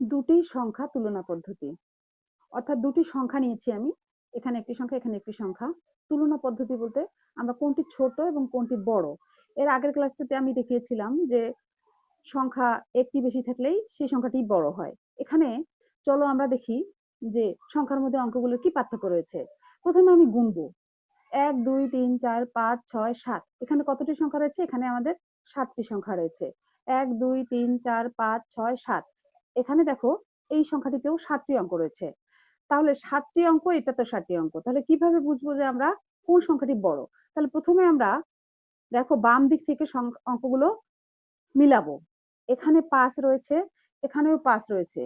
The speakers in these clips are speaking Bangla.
দুটি সংখ্যা তুলনা পদ্ধতি। অর্থাৎ দুটি সংখ্যা নিয়েছি আমি, এখানে একটি সংখ্যা, এখানে একটি সংখ্যা। তুলনা পদ্ধতি বলতে আমরা কোনটি ছোট এবং কোনটি বড়। এর আগের ক্লাসটাতে আমি দেখিয়েছিলাম যে সংখ্যা একটি বেশি থাকলেই সেই সংখ্যাটি বড় হয়। এখানে চলো আমরা দেখি যে সংখ্যার মধ্যে অঙ্কগুলোর কি পার্থক্য রয়েছে। প্রথমে আমি গুনবো। এক, দুই, তিন, চার, পাঁচ, ছয়, সাত। এখানে কতটি সংখ্যা রয়েছে? এখানে আমাদের সাতটি সংখ্যা রয়েছে। এক, দুই, তিন, চার, পাঁচ, ছয়, সাত। এখানে দেখো এই সংখ্যাটিতেও সাতটি অঙ্ক রয়েছে। তাহলে সাতটি অঙ্ক, এটা তো সাতটি অঙ্ক। তাহলে কীভাবে বুঝব যে আমরা কোন সংখ্যাটি বড়? তাহলে প্রথমে আমরা দেখো বাম দিক থেকে অঙ্কগুলো মিলাবো। এখানে পাঁচ রয়েছে, এখানেও পাঁচ রয়েছে।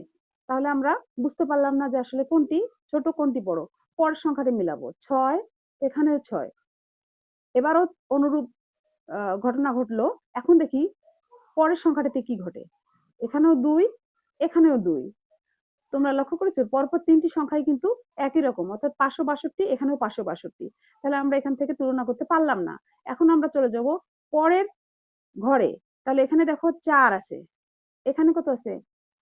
তাহলে আমরা বুঝতে পারলাম না যে আসলে কোনটি ছোট, কোনটি বড়। পরের সংখ্যাটি মিলাবো। ছয়, এখানেও ছয়। এবারও অনুরূপ ঘটনা ঘটলো। এখন দেখি পরের সংখ্যাটিতে কি ঘটে? এখানেও দুই এখানেও দুই। তোমরা লক্ষ্য করেছ, পরপর তিনটি সংখ্যাই কিন্তু একই রকম, অর্থাৎ পাঁচশো বাষট্টি, এখানেও পাঁচশো বাষট্টি। তাহলে আমরা এখান থেকে তুলনা করতে পারলাম না। এখন আমরা চলে যাব পরের ঘরে। তাহলে এখানে দেখো চার আছে। এখানে কত আছে?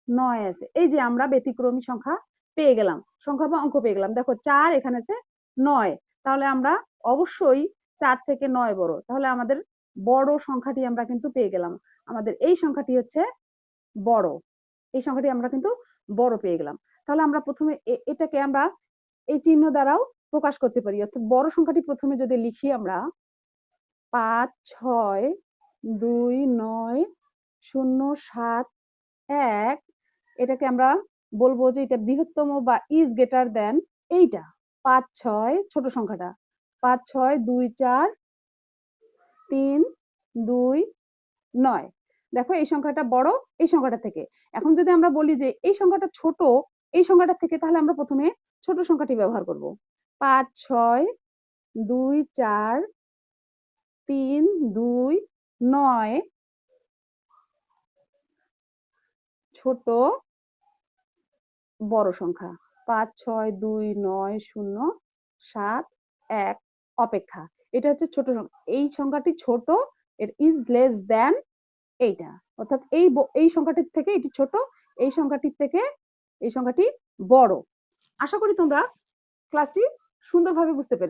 নয় আছে। এই যে আমরা ব্যতিক্রমী সংখ্যা পেয়ে গেলাম, সংখ্যা বা অঙ্ক পেয়ে গেলাম। দেখো চার এখানে আছে নয়। তাহলে আমরা অবশ্যই চার থেকে নয় বড়। তাহলে আমাদের বড় সংখ্যাটি আমরা কিন্তু পেয়ে গেলাম। আমাদের এই সংখ্যাটি হচ্ছে বড়। এই সংখ্যাটি আমরা কিন্তু বড় পেয়ে গেলাম। তাহলে আমরা প্রথমে এটাকে আমরা এই চিহ্ন দ্বারাও প্রকাশ করতে পারি। অর্থাৎ বড় সংখ্যাটি প্রথমে যদি লিখি আমরা, পাঁচ, ছয়, দুই, নয়, শূন্য, সাত, এক, এটাকে আমরা বলব যে এটা বৃহত্তম বা ইজ গেটার দেন এইটা। পাঁচ, ছয়, ছোট সংখ্যাটা। পাঁচ, ছয়, দুই, চার, তিন, দুই, নয়। দেখো এই সংখ্যাটা বড়, এই সংখ্যাটা থেকে। এখন যদি আমরা বলি যে এই সংখ্যাটা ছোট, এই সংখ্যাটা থেকে তাহলে আমরা প্রথমে ছোট সংখ্যাটি ব্যবহার করব। পাঁচ, ছয়, দুই, চার, তিন, দুই, নয়, ছোট, বড় সংখ্যা। পাঁচ, ছয়, দুই, নয়, শূন্য, সাত, এক, অপেক্ষা। এটা হচ্ছে ছোট এই সংখ্যাটি ছোট এর ইজ লেস দেন এইটা। অর্থাৎ এই এই সংখ্যাটির থেকে এটি ছোট, এই সংখ্যাটির থেকে, এই সংখ্যাটি বড়। আশা করি তোমরা ক্লাসটি সুন্দরভাবে বুঝতে পেরে